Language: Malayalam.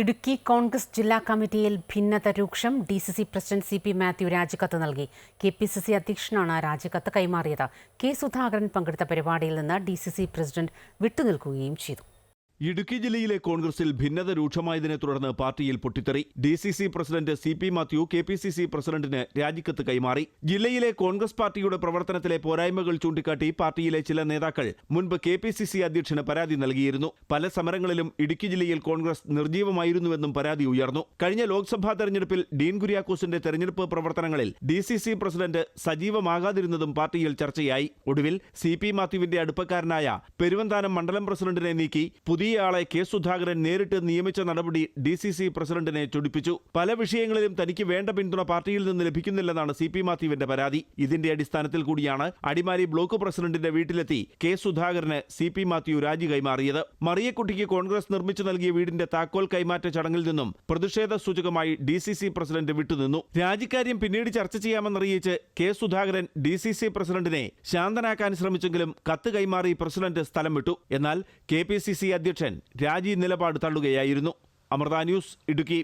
ഇടുക്കി കോൺഗ്രസ് ജില്ലാ കമ്മിറ്റിയിൽ ഭിന്നത രൂക്ഷം D C C president C P Mathew രാജിക്കത്ത് നൽകി. കെ പി സി സി അധ്യക്ഷനാണ് രാജിക്കത്ത് കൈമാറിയത്. കെ സുധാകരൻ പങ്കെടുത്ത പരിപാടിയിൽ നിന്ന് ഡി സി സി പ്രസിഡന്റ് വിട്ടുനിൽക്കുകയും ചെയ്തു. ഇടുക്കി ജില്ലയിലെ കോൺഗ്രസിൽ ഭിന്നത രൂക്ഷമായതിനെ തുടർന്ന് പാർട്ടിയിൽ പൊട്ടിത്തെറി. D C C president C P Mathew K P C C പ്രസിഡന്റിന് രാജിക്കത്ത് കൈമാറി. ജില്ലയിലെ കോൺഗ്രസ് പാർട്ടിയുടെ പ്രവർത്തനത്തിലെ പോരായ്മകൾ ചൂണ്ടിക്കാട്ടി പാർട്ടിയിലെ ചില നേതാക്കൾ മുൻപ് കെ പി സി സി അധ്യക്ഷന് പരാതി നൽകിയിരുന്നു. പല സമരങ്ങളിലും ഇടുക്കി ജില്ലയിൽ കോൺഗ്രസ് നിർജീവമായിരുന്നുവെന്നും പരാതി ഉയർന്നു. കഴിഞ്ഞ ലോക്സഭാ തെരഞ്ഞെടുപ്പിൽ ഡീൻ കുര്യാക്കോസിന്റെ തെരഞ്ഞെടുപ്പ് പ്രവർത്തനങ്ങളിൽ ഡി സി സി പ്രസിഡന്റ് സജീവമാകാതിരുന്നതും പാർട്ടിയിൽ ചർച്ചയായി. ഒടുവിൽ സി പി മാത്യുവിന്റെ അടുപ്പക്കാരനായ പെരുവന്താനം മണ്ഡലം പ്രസിഡന്റിനെ നീക്കി പുതിയ ആളെ കെ സുധാകരൻ നേരിട്ട് നിയമിച്ച നടപടി ഡി സി സി പ്രസിഡന്റിനെ ചൊടിപ്പിച്ചു. പല വിഷയങ്ങളിലും തനിക്ക് വേണ്ട പിന്തുണ പാർട്ടിയിൽ നിന്ന് ലഭിക്കുന്നില്ലെന്നാണ് സി പി മാത്യുവിന്റെ പരാതി. ഇതിന്റെ അടിസ്ഥാനത്തിൽ കൂടിയാണ് അടിമാലി ബ്ലോക്ക് പ്രസിഡന്റിന്റെ വീട്ടിലെത്തി കെ സുധാകരന് സി പി മാത്യു രാജി കൈമാറിയത്. മറിയക്കുട്ടിക്ക് കോൺഗ്രസ് നിർമ്മിച്ചു നൽകിയ വീടിന്റെ താക്കോൽ കൈമാറ്റ ചടങ്ങിൽ നിന്നും പ്രതിഷേധ സൂചകമായി ഡി സി സി പ്രസിഡന്റ് വിട്ടുനിന്നു. രാജിക്കാര്യം പിന്നീട് ചർച്ച ചെയ്യാമെന്നറിയിച്ച് K Sudhakaran D C C പ്രസിഡന്റിനെ ശാന്തനാക്കാൻ ശ്രമിച്ചെങ്കിലും കത്ത് കൈമാറി പ്രസിഡന്റ് സ്ഥലം വിട്ടു. എന്നാൽ കെ പി സി സി അധ്യക്ഷൻ രാജി നിലപാട് തള്ളുകയായിരുന്നു. അമൃത ന്യൂസ് ഇടുക്കി.